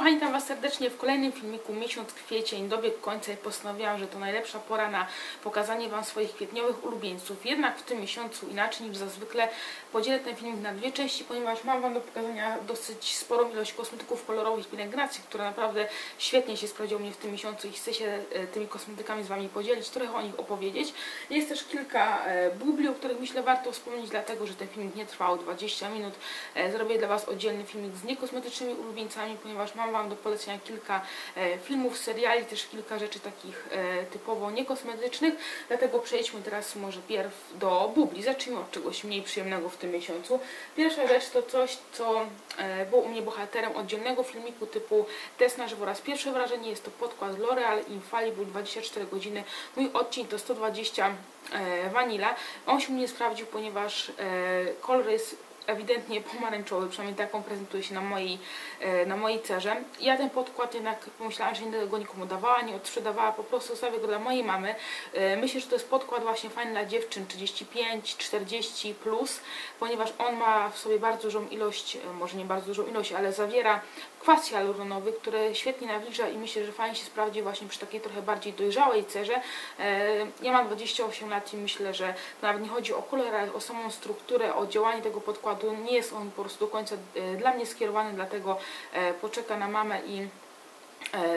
Kochani, witam Was serdecznie w kolejnym filmiku Miesiąc Kwiecień dobiegł końca i postanowiłam, że to najlepsza pora na pokazanie Wam swoich kwietniowych ulubieńców. Jednak w tym miesiącu inaczej niż zazwykle podzielę ten filmik na dwie części, ponieważ mam Wam do pokazania dosyć sporą ilość kosmetyków kolorowych i pielęgnacji, które naprawdę świetnie się sprawdziły mnie w tym miesiącu i chcę się e, tymi kosmetykami z Wami podzielić, trochę o nich opowiedzieć. Jest też kilka e, bubli, o których myślę warto wspomnieć, dlatego że ten filmik nie trwał 20 minut. E, Zrobię dla Was oddzielny filmik z niekosmetycznymi ulubieńcami, ponieważ mam Wam do polecenia kilka e, filmów, seriali, też kilka rzeczy takich e, typowo niekosmetycznych. Dlatego przejdźmy teraz może pierw do bubli. Zacznijmy od czegoś mniej przyjemnego w tym miesiącu. Pierwsza rzecz to coś, co e, było u mnie bohaterem oddzielnego filmiku typu test na żywo raz pierwsze wrażenie. Jest to podkład L'Oreal Infallible 24 godziny. Mój odcinek to 120 e, Vanilla. On się mnie sprawdził, ponieważ kolor jest ewidentnie pomarańczowy, przynajmniej taką prezentuje się na mojej, e, na mojej cerze. Ja ten podkład jednak pomyślałam, że nie go nikomu dawała, nie odsprzedawała, po prostu zostawię go dla mojej mamy. E, Myślę, że to jest podkład właśnie fajny dla dziewczyn 35, 40 plus, ponieważ on ma w sobie bardzo dużą ilość, e, może nie bardzo dużą ilość, ale zawiera kwas hialuronowy, który świetnie nawilża i myślę, że fajnie się sprawdzi właśnie przy takiej trochę bardziej dojrzałej cerze. E, Ja mam 28 lat i myślę, że nawet nie chodzi o kolor, ale o samą strukturę, o działanie tego podkładu. Nie jest on po prostu do końca e, dla mnie skierowany, dlatego e, poczeka na mamę i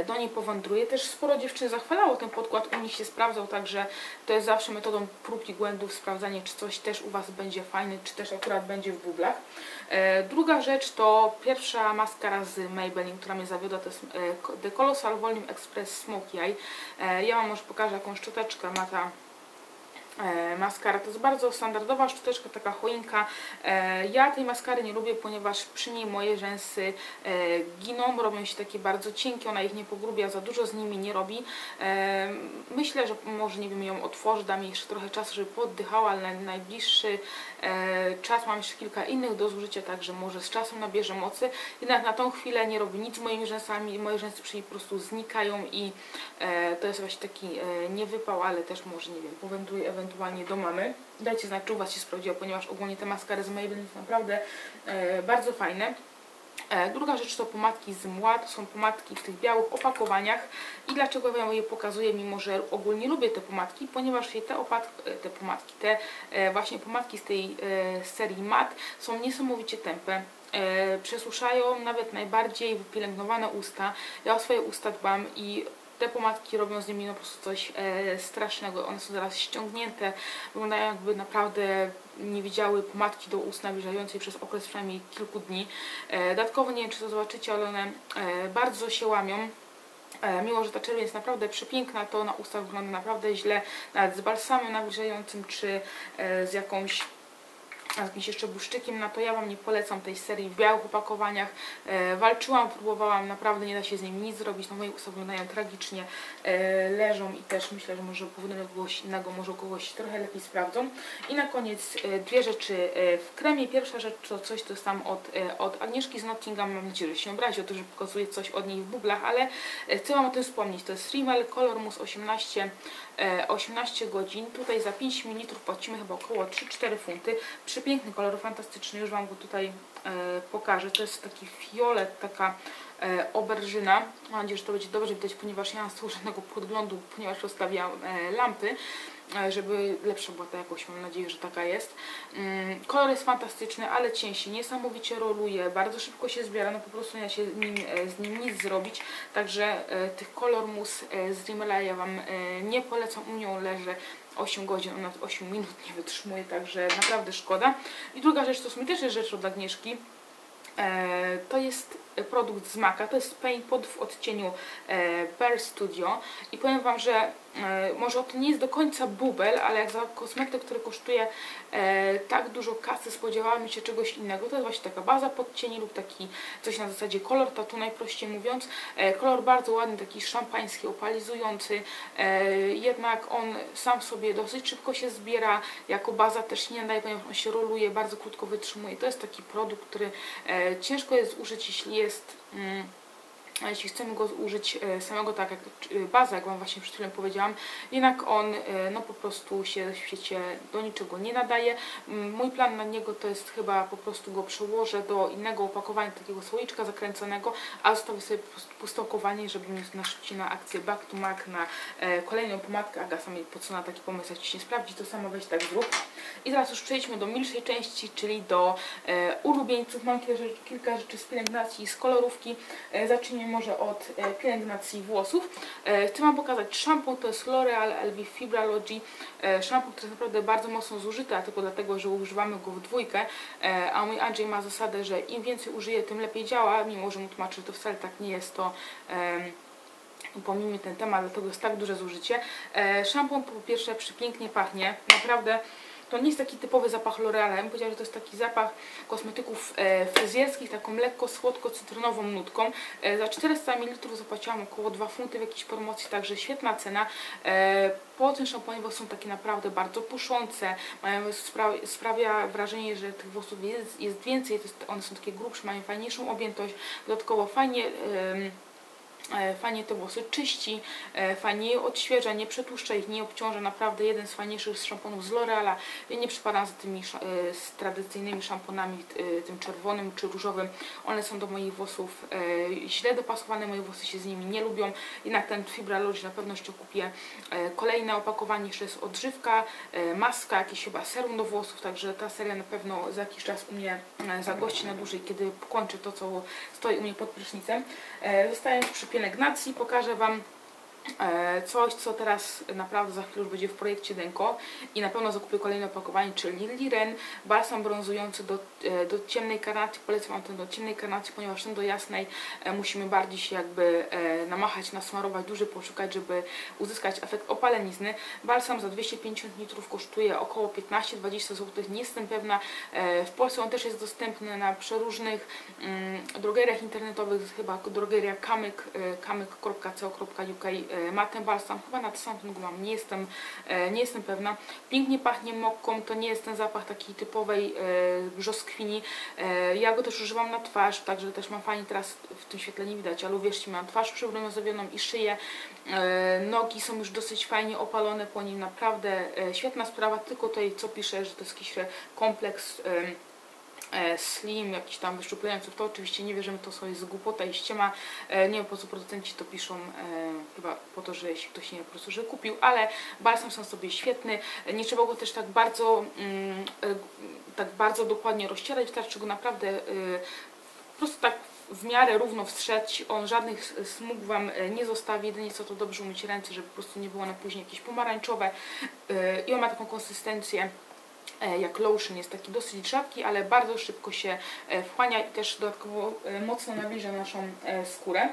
do niej powędruje. Też sporo dziewczyn zachwalało ten podkład, u nich się sprawdzał, także to jest zawsze metodą prób i błędów sprawdzanie, czy coś też u Was będzie fajne, czy też akurat będzie w bublach. E, Druga rzecz to pierwsza maskara z Maybelline, która mnie zawiodła, to jest e, The Colossal Volume Express Smoky Eye. E, Ja Wam może pokażę jaką szczoteczkę ma ta e, maskara. To jest bardzo standardowa szczoteczka, taka choinka. E, ja tej maskary nie lubię, ponieważ przy niej moje rzęsy e, giną, robią się takie bardzo cienkie, ona ich nie pogrubia, za dużo z nimi nie robi. E, myślę, że może nie wiem, ją otworzę, dam jej jeszcze trochę czasu, żeby poddychała, ale na najbliższy e, czas mam jeszcze kilka innych do zużycia, także może z czasem nabierze mocy. Jednak na tą chwilę nie robi nic z moimi rzęsami, moje rzęsy przy niej po prostu znikają i e, to jest właśnie taki e, niewypał, ale też może, nie wiem, powędruje ewentualnie do mamy. Dajcie znać, czy u Was się sprawdziło, ponieważ ogólnie te maskary z Maybelline są naprawdę e, bardzo fajne. E, Druga rzecz to pomadki z mła, to są pomadki w tych białych opakowaniach i dlaczego ja je pokazuję, mimo że ogólnie lubię te pomadki, ponieważ te, e, te pomadki, te e, właśnie pomadki z tej e, serii mat są niesamowicie tępe. E, Przesuszają nawet najbardziej wypielęgnowane usta. Ja o swoje usta dbam i te pomadki robią z nimi no po prostu coś e, strasznego. One są zaraz ściągnięte, wyglądają jakby naprawdę nie widziały pomadki do ust nawilżającej przez okres przynajmniej kilku dni. E, dodatkowo nie wiem czy to zobaczycie, ale one e, bardzo się łamią. E, Mimo, że ta czerwień jest naprawdę przepiękna, to na ustach wygląda naprawdę źle, nawet z balsamem nawilżającym, czy e, z jakąś jakimś jeszcze błyszczykiem, na to ja Wam nie polecam tej serii w białych opakowaniach. E, walczyłam, próbowałam, naprawdę nie da się z nimi nic zrobić. No moje usta wyglądają tragicznie, e, leżą i też myślę, że może powinny kogoś innego, może kogoś trochę lepiej sprawdzą. I na koniec e, dwie rzeczy e, w kremie. Pierwsza rzecz to coś, tam od, e, od Agnieszki z Nottingham. Mam nadzieję, że się obrazi o to, że pokazuję coś od niej w bublach, ale e, chcę Wam o tym wspomnieć. To jest Rimmel Color Mousse 18, e, 18 godzin. Tutaj za 5 ml płacimy chyba około 3-4 funty. Przepiękny kolor, fantastyczny. Już Wam go tutaj e, pokażę. To jest taki fiolet, taka e, oberżyna. Mam nadzieję, że to będzie dobrze widać, ponieważ ja mam stworzonego podglądu, ponieważ rozstawiałam e, lampy e, żeby lepsza była ta jakość, mam nadzieję, że taka jest. Mm, Kolor jest fantastyczny, ale cień się niesamowicie roluje, bardzo szybko się zbiera, no po prostu nie da się z nim, e, z nim nic zrobić, także e, tych kolor mus e, z Rimmela ja Wam e, nie polecam, u nią leży 8 godzin, ona 8 minut nie wytrzymuje, także naprawdę szkoda. I druga rzecz, to w sumie też jest rzecz od Agnieszki, E, to jest produkt z Maka, to jest Paint Pot w odcieniu e, Pearl Studio. I powiem Wam, że e, może to nie jest do końca bubel, ale jak za kosmetyk, który kosztuje e, tak dużo kasy, spodziewałam się czegoś innego. To jest właśnie taka baza podcieni lub taki coś na zasadzie kolor tatu, najprościej mówiąc. E, kolor bardzo ładny, taki szampański, opalizujący, e, jednak on sam sobie dosyć szybko się zbiera, jako baza też nie daje, ponieważ on się roluje, bardzo krótko wytrzymuje. To jest taki produkt, który e, ciężko jest użyć, jeśli jest... Mm, a jeśli chcemy go użyć e, samego tak jak e, baza, jak Wam właśnie przed chwilą powiedziałam, jednak on e, no po prostu się w świecie do niczego nie nadaje. Mój plan na niego to jest chyba po prostu go przełożę do innego opakowania, takiego słoiczka zakręconego, a zostawię sobie opakowanie, żeby mieć na szybcie na akcję Back to Mac na kolejną pomadkę. Aga sama mi podsunęła taki pomysł, jak Ci się sprawdzi, to samo weź tak zrób. I teraz już przejdźmy do milszej części, czyli do ulubieńców. Mam kilka rzeczy, kilka rzeczy z pielęgnacji z kolorówki. E, zacznijmy może od e, pielęgnacji włosów. E, chcę Wam pokazać szampon, to jest L'Oreal Elvi Fibralogy. E, szampon, który jest naprawdę bardzo mocno zużyty, a tylko dlatego, że używamy go w dwójkę. A mój Andrzej ma zasadę, że im więcej użyje, tym lepiej działa, mimo że mu tłumaczy, że to wcale tak nie jest to... pomijmy ten temat, dlatego jest tak duże zużycie. Szampon po pierwsze przepięknie pachnie, naprawdę to nie jest taki typowy zapach L'Oreala, ja bym powiedziała, że to jest taki zapach kosmetyków e, fryzjerskich, taką lekko słodko-cytrynową nutką. E, za 400 ml zapłaciłam około 2 funty w jakiejś promocji, także świetna cena. E, po tym szamponie włosy są takie naprawdę bardzo puszące, mają, spra sprawia wrażenie, że tych włosów jest, jest więcej, jest, one są takie grubsze, mają fajniejszą objętość, dodatkowo fajnie... E, fajnie te włosy czyści, e, fajnie je odświeża, nie przetłuszcza ich, nie obciąża. Naprawdę jeden z fajniejszych szamponów z L'Oreala. Ja nie przypadam za tymi e, z tradycyjnymi szamponami, e, tym czerwonym czy różowym. One są do moich włosów e, źle dopasowane, moje włosy się z nimi nie lubią. Jednak ten Fibralogy na pewno jeszcze kupię e, kolejne opakowanie, jeszcze jest odżywka, e, maska, jakieś chyba serum do włosów, także ta seria na pewno za jakiś czas u mnie e, zagości na dłużej, kiedy kończę to, co stoi u mnie pod prysznicem. E, Zostając przy pielęgnacji, pokażę Wam coś, co teraz naprawdę za chwilę już będzie w projekcie Denko i na pewno zakupię kolejne opakowanie, czyli Liren, balsam brązujący do, e, do ciemnej karnacji, polecam ten do ciemnej karnacji, ponieważ ten do jasnej e, musimy bardziej się jakby e, namachać, nasmarować, dłużej poszukać, żeby uzyskać efekt opalenizny. Balsam za 250 litrów kosztuje około 15-20 zł, nie jestem pewna. E, w Polsce on też jest dostępny na przeróżnych mm, drogeriach internetowych, chyba drogeria kamyk, e, kamyk.co.uk e, ma ten balsam, chyba na Samsung mam, nie jestem, e, nie jestem pewna. Pięknie pachnie mokką, to nie jest ten zapach takiej typowej e, brzoskwini. E, ja go też używam na twarz, także też mam fajnie teraz w tym świetle nie widać, ale uwierzcie mam twarz przybrązowioną i szyję. E, nogi są już dosyć fajnie opalone po nim, naprawdę e, świetna sprawa, tylko tutaj co piszę, że to jest jakiś e, kompleks e, slim, jakiś tam wyszczuplający, to oczywiście nie wierzymy, to sobie jest głupota i ściema. E, nie wiem po co producenci to piszą, e, chyba po to, że jeśli ktoś nie po prostu, że kupił, ale balsam są sobie świetny. E, Nie trzeba go też tak bardzo, mm, e, tak bardzo dokładnie rozcierać, wystarczy go naprawdę e, po prostu tak w miarę równo wstrzeć, on żadnych smug Wam e, nie zostawi, jedynie co to dobrze umyć ręce, żeby po prostu nie było one później jakieś pomarańczowe E, i on ma taką konsystencję e, jak lotion, jest taki dosyć rzadki, ale bardzo szybko się e, wchłania i też dodatkowo e, mocno nawilża naszą e, skórę.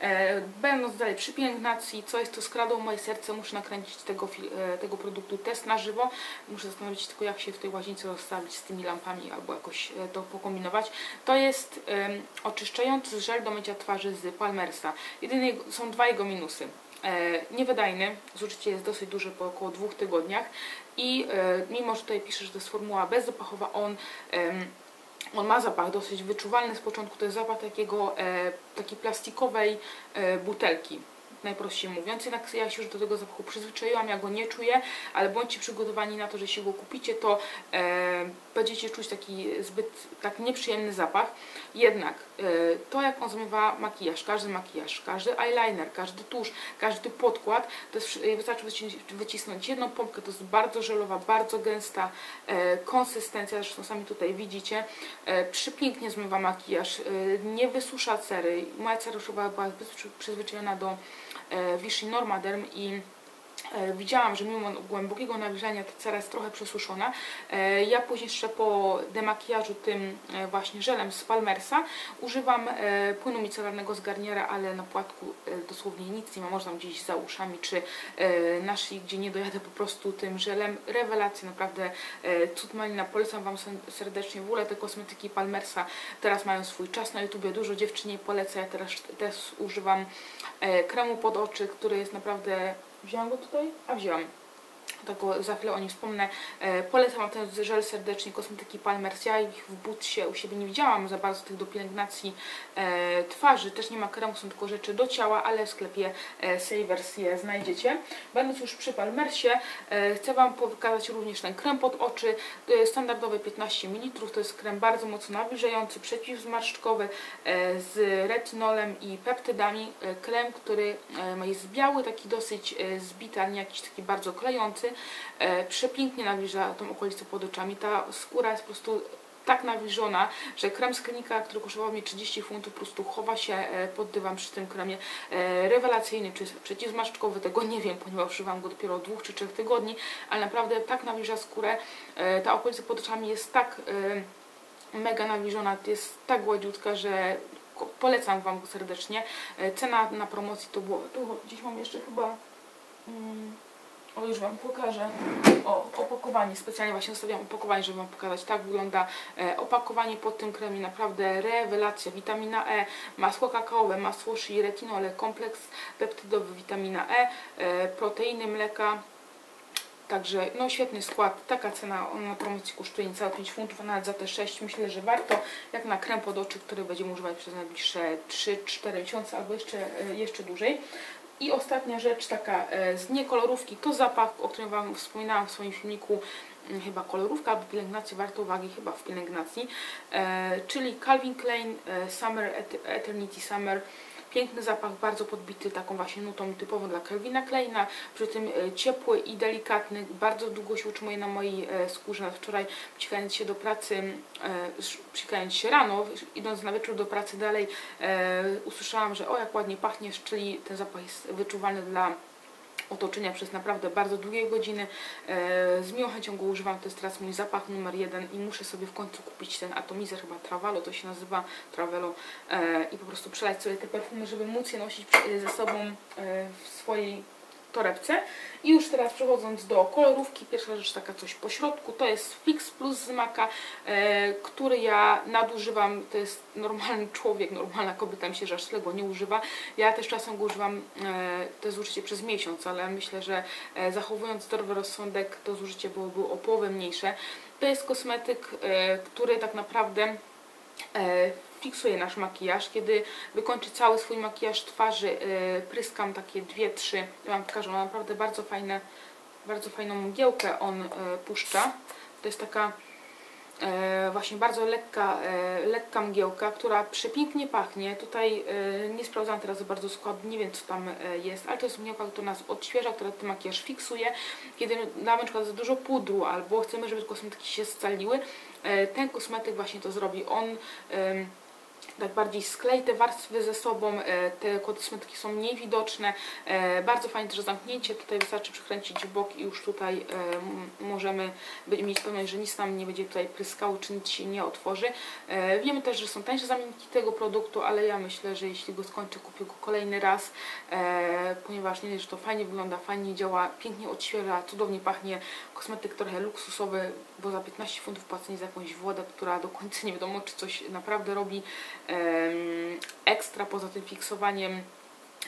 E, Będąc dalej przy pielęgnacji, co jest to skradło moje serce, muszę nakręcić tego, e, tego produktu test na żywo. Muszę zastanowić się tylko, jak się w tej łazience rozstawić z tymi lampami albo jakoś e, to pokombinować. To jest em, oczyszczający żel do mycia twarzy z Palmersa. Jedynie są dwa jego minusy. E, niewydajny, zużycie jest dosyć duże po około dwóch tygodniach. I e, mimo, że tutaj pisze, że to jest formuła bezzapachowa, on on ma zapach dosyć wyczuwalny. Z początku, to jest zapach takiego, e, takiej plastikowej butelki, najprościej mówiąc. Jednak ja się już do tego zapachu przyzwyczaiłam, ja go nie czuję, ale bądźcie przygotowani na to, że jeśli go kupicie, to e, będziecie czuć taki zbyt tak nieprzyjemny zapach. Jednak e, to, jak on zmywa makijaż, każdy makijaż, każdy eyeliner, każdy tusz, każdy podkład, to jest, wystarczy wycisnąć, jedną pompkę, to jest bardzo żelowa, bardzo gęsta e, konsystencja, zresztą sami tutaj widzicie. E, przepięknie zmywa makijaż, e, nie wysusza cery. Moja cera już była przyzwyczajona do Vichy Normaderm i e, widziałam, że mimo głębokiego nawilżania ta cera jest trochę przesuszona. E, ja później jeszcze po demakijażu tym e, właśnie żelem z Palmersa używam e, płynu micelarnego z Garniera, ale na płatku e, dosłownie nic nie ma, można gdzieś za uszami czy e, na szyi, gdzie nie dojadę po prostu tym żelem. Rewelacja, naprawdę e, cud malina, polecam Wam serdecznie. W ogóle te kosmetyki Palmersa teraz mają swój czas na YouTubie, dużo dziewczyn jej poleca, ja teraz też używam e, kremu pod oczy, który jest naprawdę... Wziąłam go tutaj? A wzięłam. Dlatego za chwilę o nim wspomnę. E, polecam ten żel serdecznie, kosmetyki Palmer's. Ja ich w butsie u siebie nie widziałam za bardzo tych do pielęgnacji e, twarzy. Też nie ma kremu, są tylko rzeczy do ciała, ale w sklepie e, Savers je znajdziecie. Będąc już przy Palmersie, chcę Wam pokazać również ten krem pod oczy. Standardowy 15 ml. To jest krem bardzo mocno nawilżający, przeciwzmarszczkowy z retinolem i peptydami. Krem, który jest biały, taki dosyć zbity, ale nie jakiś taki bardzo klejący. E, przepięknie nawilża tą okolicę pod oczami. Ta skóra jest po prostu tak nawilżona, że krem z klinika, który kosztował mnie 30 funtów, po prostu chowa się e, pod dywan przy tym kremie. E, rewelacyjny, czy przeciwzmarszczkowy, tego nie wiem, ponieważ używam go dopiero od dwóch czy trzech tygodni, ale naprawdę tak nawilża skórę. Ta okolica pod oczami jest tak mega nawilżona, jest tak gładziutka, że polecam Wam go serdecznie. Cena na promocji to było, tu gdzieś mam jeszcze chyba... Mm, o, już Wam pokażę. O, opakowanie. Specjalnie właśnie zostawiam opakowanie, żeby Wam pokazać. Tak wygląda e, opakowanie pod tym kremie. Naprawdę rewelacja. Witamina E, masło kakaowe, masło shea, retinole, kompleks peptydowy, witamina E, e proteiny mleka. Także no świetny skład, taka cena on na promocji kosztuje niecałe 5 funtów, a nawet za te 6 myślę, że warto, jak na krem pod oczy, który będziemy używać przez najbliższe 3-4 miesiące albo jeszcze, e, jeszcze dłużej. I ostatnia rzecz, taka e, z niekolorówki, to zapach, o którym Wam wspominałam w swoim filmiku, mm, chyba kolorówka albo pielęgnacji, warto uwagi chyba w pielęgnacji, e, czyli Calvin Klein e, Summer Et- Eternity Summer. Piękny zapach, bardzo podbity taką właśnie nutą typową dla Calvina Kleina, przy tym e, ciepły i delikatny, bardzo długo się utrzymuje na mojej e, skórze. Wczoraj psikając się do pracy, e, psikając się rano, idąc na wieczór do pracy dalej, usłyszałam, że o jak ładnie pachniesz, czyli ten zapach jest wyczuwalny dla otoczenia przez naprawdę bardzo długie godziny. E, z miłą chęcią go używam, to jest teraz mój zapach numer jeden i muszę sobie w końcu kupić ten atomizer, chyba Travelo to się nazywa, Travelo e, i po prostu przelać sobie te perfumy, żeby móc je nosić przy- ze sobą e, w swojej torebce. I już teraz przechodząc do kolorówki, pierwsza rzecz taka coś po środku, to jest Fix Plus z Maka, e, który ja nadużywam, to jest normalny człowiek, normalna kobieta, myślę, że aż tyle go nie używa. Ja też czasem go używam, e, to zużycie przez miesiąc, ale myślę, że e, zachowując zdrowy rozsądek, to zużycie byłoby o połowę mniejsze. To jest kosmetyk, e, który tak naprawdę e, fiksuje nasz makijaż. Kiedy wykończy cały swój makijaż twarzy, e, pryskam takie dwie, trzy, ja Wam pokażę, ma naprawdę bardzo fajne, bardzo fajną mgiełkę on e, puszcza. To jest taka e, właśnie bardzo lekka, lekka mgiełka, która przepięknie pachnie. Tutaj nie sprawdzam teraz bardzo składu, nie wiem co tam jest, ale to jest mgiełka, która nas odświeża, która ten makijaż fiksuje. Kiedy damy na za dużo pudru albo chcemy, żeby kosmetyki się scaliły, ten kosmetyk właśnie to zrobi. On tak bardziej sklei te warstwy ze sobą, e, te kosmetyki są mniej widoczne, e, bardzo fajne też zamknięcie, tutaj wystarczy przykręcić w bok i już tutaj e, możemy mieć pewność, że nic nam nie będzie tutaj pryskało, czy nic się nie otworzy. Wiemy też, że są tańsze zamienniki tego produktu, ale ja myślę, że jeśli go skończę, kupię go kolejny raz, ponieważ nie dość, że to fajnie wygląda, fajnie działa, pięknie odświeża, cudownie pachnie, kosmetyk trochę luksusowy, bo za 15 funtów płacenie za jakąś wodę, która do końca nie wiadomo, czy coś naprawdę robi ekstra poza tym fiksowaniem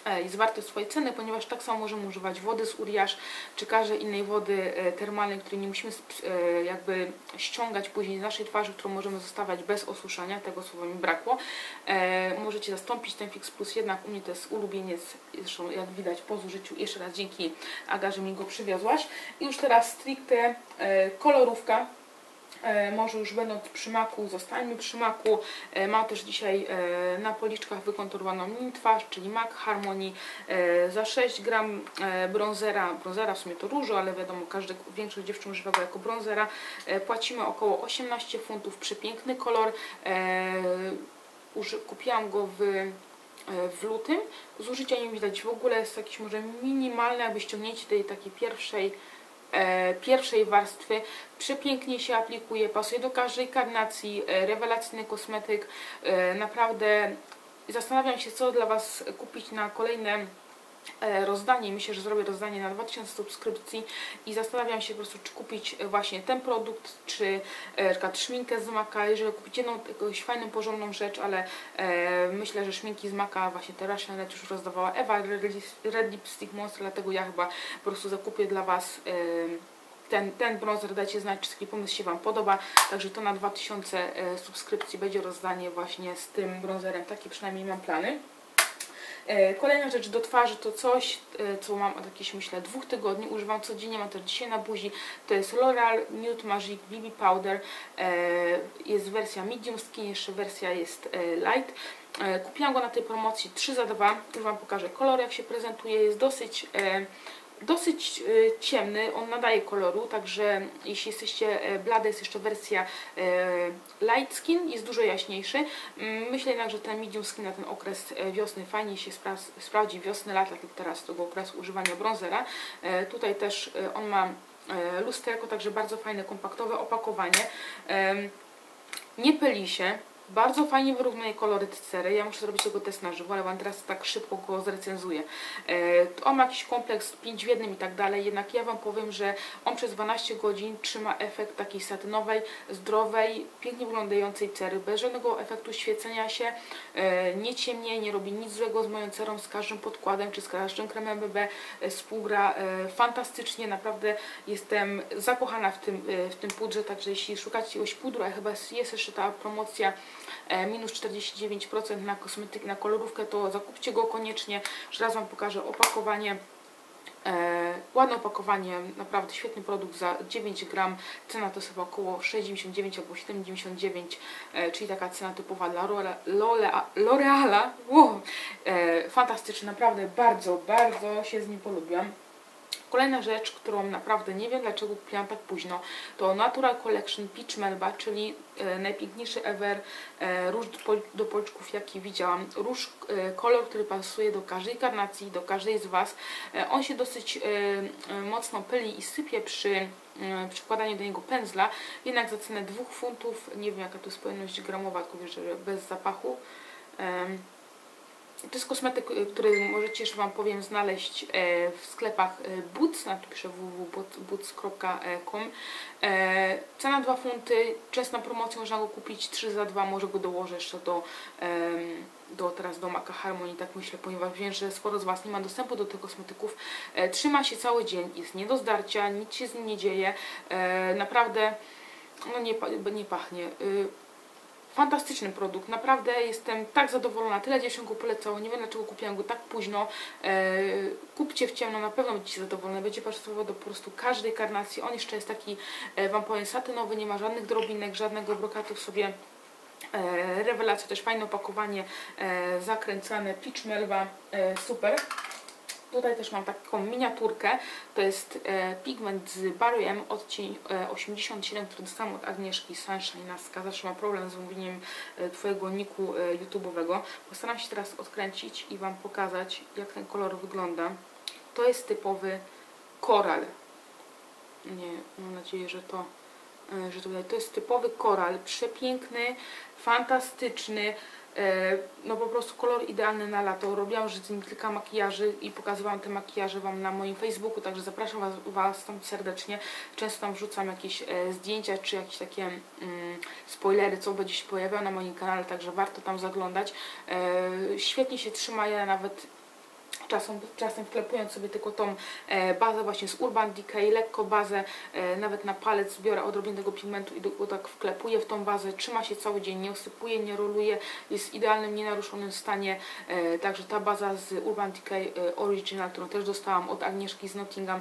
e, jest warte swojej ceny, ponieważ tak samo możemy używać wody z Uriaż czy każdej innej wody e, termalnej, której nie musimy e, jakby ściągać później z naszej twarzy, którą możemy zostawiać bez osuszania, tego słowa mi brakło. Możecie zastąpić ten Fix Plus, jednak u mnie to jest ulubieniec, zresztą jak widać po zużyciu, jeszcze raz dzięki Aga, że mi go przywiozłaś. I już teraz stricte kolorówka, może już będąc przy maku, zostańmy przy maku. E, Mam też dzisiaj e, na policzkach wykonturowaną mini twarz, czyli MAC Harmony e, za 6 gram e, bronzera, bronzera w sumie to różu, ale wiadomo, każdy, większość dziewczyn używa go jako bronzera. E, Płacimy około 18 funtów, przepiękny kolor. E, Kupiłam go w e, w lutym. Zużycia nie widać w ogóle, jest jakieś może minimalne, jakby ściągnięcie tej takiej pierwszej e, pierwszej warstwy. Przepięknie się aplikuje, pasuje do każdej karnacji, e, rewelacyjny kosmetyk. E, naprawdę zastanawiam się, co dla Was kupić na kolejne e, rozdanie. Myślę, że zrobię rozdanie na 2000 subskrypcji i zastanawiam się po prostu, czy kupić e, właśnie ten produkt, czy e, na szminkę z Maka. Jeżeli kupić jedną jakąś fajną, porządną rzecz, ale e, myślę, że szminki z Maka właśnie te Russian Red już rozdawała Ewa Red, Lipstick Monster, dlatego ja chyba po prostu zakupię dla Was e, ten, ten bronzer, dajcie znać, czy taki pomysł się Wam podoba. Także to na 2000 e, subskrypcji będzie rozdanie właśnie z tym bronzerem. Takie przynajmniej mam plany. E, Kolejna rzecz do twarzy to coś, e, co mam od jakichś myślę dwóch tygodni, używam codziennie, mam to dzisiaj na buzi, to jest L'Oreal Nude Magic BB Powder, E, jest wersja medium skin, jeszcze wersja jest light. Kupiłam go na tej promocji 3 za 2, już Wam pokażę kolor jak się prezentuje, jest dosyć dosyć e, ciemny, on nadaje koloru, także jeśli jesteście e, blade, jest jeszcze wersja e, light skin, jest dużo jaśniejszy. Mm, Myślę jednak, że ten medium skin na ten okres wiosny fajnie się spra sprawdzi, wiosny, lata, tak teraz tego okresu używania bronzera. Tutaj też on ma lusterko, także bardzo fajne, kompaktowe opakowanie. Nie pyli się, bardzo fajnie wyrównuje kolory cery. Ja muszę zrobić tego test na żywo, ale Wam teraz tak szybko go zrecenzuję. E, on ma jakiś kompleks 5 w jednym i tak dalej, jednak ja Wam powiem, że on przez 12 godzin trzyma efekt takiej satynowej, zdrowej, pięknie wyglądającej cery, bez żadnego efektu świecenia się, nie ciemnieje, nie robi nic złego z moją cerą, z każdym podkładem czy z każdym kremem BB e, współgra e, fantastycznie, naprawdę jestem zakochana w tym, e, w tym pudrze, także jeśli szukacie jakiegoś pudru, a chyba jest jeszcze ta promocja e, minus 49% na kosmetyki, na kolorówkę, to zakupcie go koniecznie. Jeszcze raz Wam pokażę opakowanie. E, ładne opakowanie, naprawdę świetny produkt za 9 gram. Cena to jest chyba około 69 albo 7,99, e, czyli taka cena typowa dla. L'Oreala. Wow. E, fantastyczny, naprawdę bardzo, bardzo się z nim polubiłam. Kolejna rzecz, którą naprawdę nie wiem dlaczego kupiłam tak późno, to Natural Collection Peach Melba, czyli e, najpiękniejszy ever e, róż do, pol- do policzków jaki widziałam. Róż, e, kolor, który pasuje do każdej karnacji, do każdej z Was. On się dosyć mocno pyli i sypie przy e, przykładaniu do niego pędzla, jednak za cenę 2 funtów, nie wiem jaka to jest pojemność gramowa, tylko że bez zapachu. To jest kosmetyk, y, który możecie, jeszcze Wam powiem, znaleźć e, w sklepach e, Boots, na tu piszę www.boots.com. E, Cena 2 funty, często na promocji można go kupić 3 za 2, może go dołożę jeszcze do, do teraz do Maca Harmony, tak myślę, ponieważ wiem, że sporo z Was nie ma dostępu do tych kosmetyków. Trzyma się cały dzień, jest nie do zdarcia, nic się z nim nie dzieje. Naprawdę, no nie, nie pachnie. Fantastyczny produkt, naprawdę jestem tak zadowolona. Tyle dziewczyn go polecało, nie wiem dlaczego kupiłam go tak późno. E, kupcie w ciemno, na pewno będziecie zadowolone. Będzie pasował do po prostu każdej karnacji. On jeszcze jest taki, e, Wam powiem, satynowy, nie ma żadnych drobinek, żadnego brokatu w sobie. E, rewelacja, też fajne opakowanie, zakręcane, peach melba, super. Tutaj też mam taką miniaturkę, to jest e, pigment z Barry M odcień e, 87, który dostałam od Agnieszki Sunshine Naska. Zawsze mam problem z mówieniem e, Twojego niku e, YouTube'owego. Postaram się teraz odkręcić i Wam pokazać, jak ten kolor wygląda. To jest typowy koral. Nie, mam nadzieję, że to, e, że widać. to jest typowy koral, przepiękny, fantastyczny, no po prostu kolor idealny na lato. Robiłam już kilka makijaży i pokazywałam te makijaże Wam na moim Facebooku, także zapraszam Was, was tam serdecznie. Często tam wrzucam jakieś e, zdjęcia czy jakieś takie mm, spoilery, co będzie się pojawiało na moim kanale, także warto tam zaglądać. E, świetnie się trzyma, ja nawet czasem, czasem wklepując sobie tylko tą e, bazę właśnie z Urban Decay, lekko bazę, e, nawet na palec zbiorę odrobinę tego pigmentu i go tak wklepuję w tą bazę, trzyma się cały dzień, nie usypuje, nie roluje, jest w idealnym, nienaruszonym stanie, e, także ta baza z Urban Decay Original, którą też dostałam od Agnieszki z Nottingham,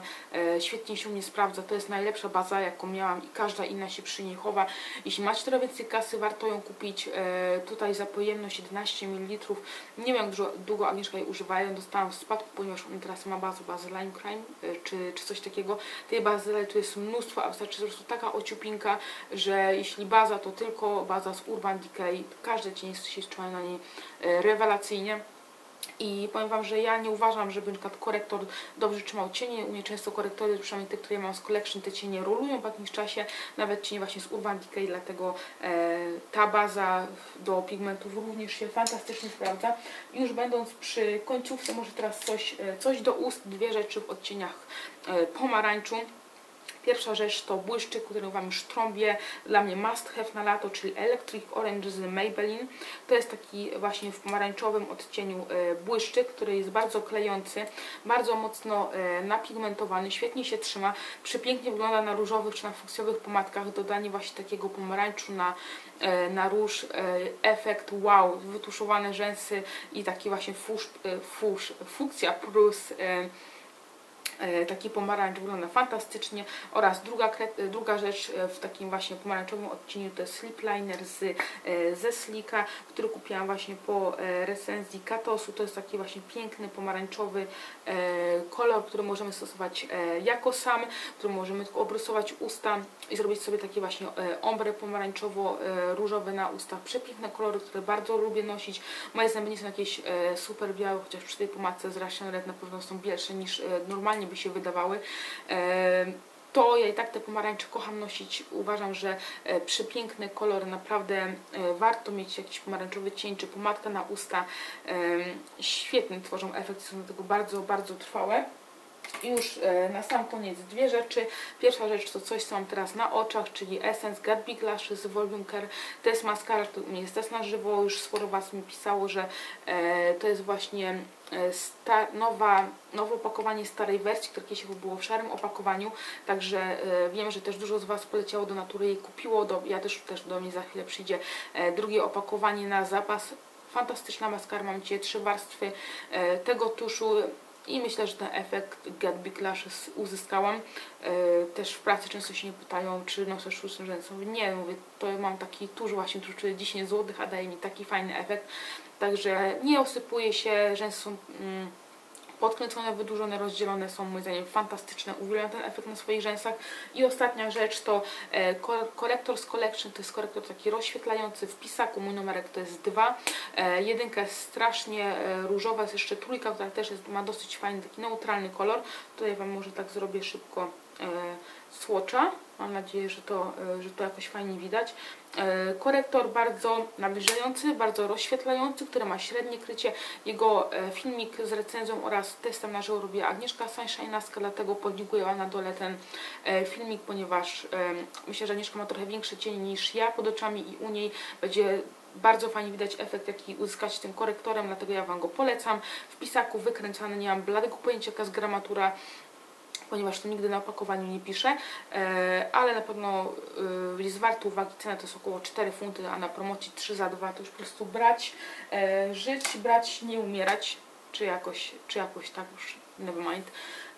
świetnie się u mnie sprawdza, to jest najlepsza baza, jaką miałam i każda inna się przy niej chowa. Jeśli macie trochę więcej kasy, warto ją kupić, tutaj za pojemność 11 ml, nie wiem jak dużo, długo Agnieszka jej używa, ja ją dostałam w spadku, ponieważ on teraz ma bazę, bazę Lime Crime, y, czy, czy coś takiego. Tej bazy tu jest mnóstwo, a wystarczy po prostu taka ociupinka, że jeśli baza, to tylko baza z Urban Decay. Każdy cień się czuła na niej y, rewelacyjnie. I powiem Wam, że ja nie uważam, żeby przykład korektor dobrze trzymał cienie. U mnie często korektory, przynajmniej te, które mam z collection, te cienie rolują po jakimś czasie, nawet cienie właśnie z Urban Decay, dlatego e, ta baza do pigmentów również się fantastycznie sprawdza. Już będąc przy końcówce, może teraz coś, e, coś do ust, dwie rzeczy w odcieniach e, pomarańczu. Pierwsza rzecz to błyszczyk, który Wam już trąbię. Dla mnie must have na lato, czyli Electric Orange z Maybelline. To jest taki właśnie w pomarańczowym odcieniu e, błyszczyk, który jest bardzo klejący, bardzo mocno e, napigmentowany, świetnie się trzyma, przepięknie wygląda na różowych czy na fuksjowych pomadkach. Dodanie właśnie takiego pomarańczu na, e, na róż, efekt wow, wytuszowane rzęsy i taki właśnie fusz, fusz, fukcja plus taki pomarańcz wygląda fantastycznie oraz druga, druga rzecz e, w takim właśnie pomarańczowym odcieniu to jest slip liner z, e, ze Slika, który kupiłam właśnie po recenzji Katosu. To jest taki właśnie piękny pomarańczowy kolor, który możemy stosować jako sam, który możemy tylko obrysować usta i zrobić sobie takie właśnie ombre pomarańczowo-różowe na ustach. Przepiękne kolory, które bardzo lubię nosić. Moje zęby nie są jakieś super białe, chociaż przy tej pomadce z Russian Red na pewno są bielsze niż normalnie by się wydawały to ja i tak te pomarańcze kocham nosić. Uważam, że e, przepiękny kolor, naprawdę e, warto mieć jakiś pomarańczowy cień czy pomadka na usta. Świetnie tworzą efekt, są do tego bardzo, bardzo trwałe. Już e, na sam koniec dwie rzeczy. Pierwsza rzecz to coś, co mam teraz na oczach, czyli Essence Big Lashes Volume Care. To jest maskara, to nie jest test na żywo. Już sporo Was mi pisało, że e, to jest właśnie e, nowa, nowe opakowanie starej wersji, które kiedyś było w szarym opakowaniu. Także e, wiem, że też dużo z Was poleciało do natury i kupiło. Do, ja też, też do mnie za chwilę przyjdzie e, drugie opakowanie na zapas fantastyczna maskara, mam Cię trzy warstwy e, tego tuszu, i myślę, że ten efekt Get Big Lashes uzyskałam. Yy, też w pracy często się nie pytają, czy noszę sztuczne rzęsy. Nie, mówię, to mam taki tuż właśnie, który 10 zł, a daje mi taki fajny efekt. Także nie osypuje się, rzęsy. Mm, podkręcone, wydłużone, rozdzielone są moim zdaniem fantastyczne, uwielbiam ten efekt na swoich rzęsach. I ostatnia rzecz to e, Collector's Collection, to jest korektor taki rozświetlający w pisaku, mój numerek to jest 2. E, jedynka jest strasznie e, różowa, jest jeszcze trójka, która też jest, ma dosyć fajny taki neutralny kolor. Tutaj Wam może tak zrobię szybko słocza. Mam nadzieję, że to, że to jakoś fajnie widać. E, korektor bardzo nabliżający, bardzo rozświetlający, który ma średnie krycie. Jego e, filmik z recenzją oraz testem na żywo robiła Agnieszka Sunshine'aska, dlatego podlinkuję na dole ten e, filmik, ponieważ myślę, że Agnieszka ma trochę większe cienie niż ja pod oczami i u niej będzie bardzo fajnie widać efekt, jaki uzyskać tym korektorem, dlatego ja Wam go polecam. W pisaku wykręcany, nie mam bladego pojęcia jaka jest gramatura, ponieważ to nigdy na opakowaniu nie piszę, e, ale na pewno e, jest warto uwagi, cena to jest około 4 funty, a na promocji 3 za 2 to już po prostu brać, e, żyć, brać, nie umierać, czy jakoś, czy jakoś tak już, never mind.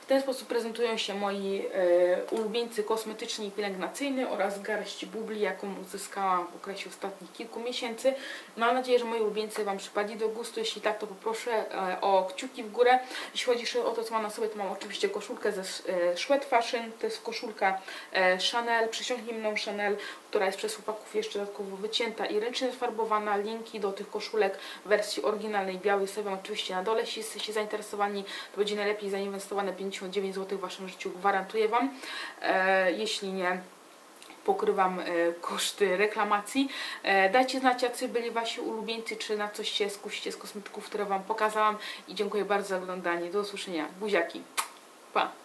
W ten sposób prezentują się moi e, ulubieńcy kosmetyczni i pielęgnacyjni oraz garść bubli, jaką uzyskałam w okresie ostatnich kilku miesięcy. Mam nadzieję, że moi ulubieńcy Wam przypadli do gustu. Jeśli tak, to poproszę e, o kciuki w górę. Jeśli chodzi o to, co mam na sobie, to mam oczywiście koszulkę ze e, Sweat Fashion. To jest koszulka e, Chanel, przysiągnij mną Chanel, która jest przez chłopaków jeszcze dodatkowo wycięta i ręcznie farbowana. Linki do tych koszulek w wersji oryginalnej białej sobie oczywiście na dole. Jeśli jesteście zainteresowani, to będzie najlepiej zainwestowane 59 zł w Waszym życiu, gwarantuję Wam. E, jeśli nie, pokrywam e, koszty reklamacji. E, dajcie znać, jacy byli Wasi ulubieńcy, czy na coś się skusicie z kosmetyków, które Wam pokazałam. I dziękuję bardzo za oglądanie. Do usłyszenia. Buziaki. Pa!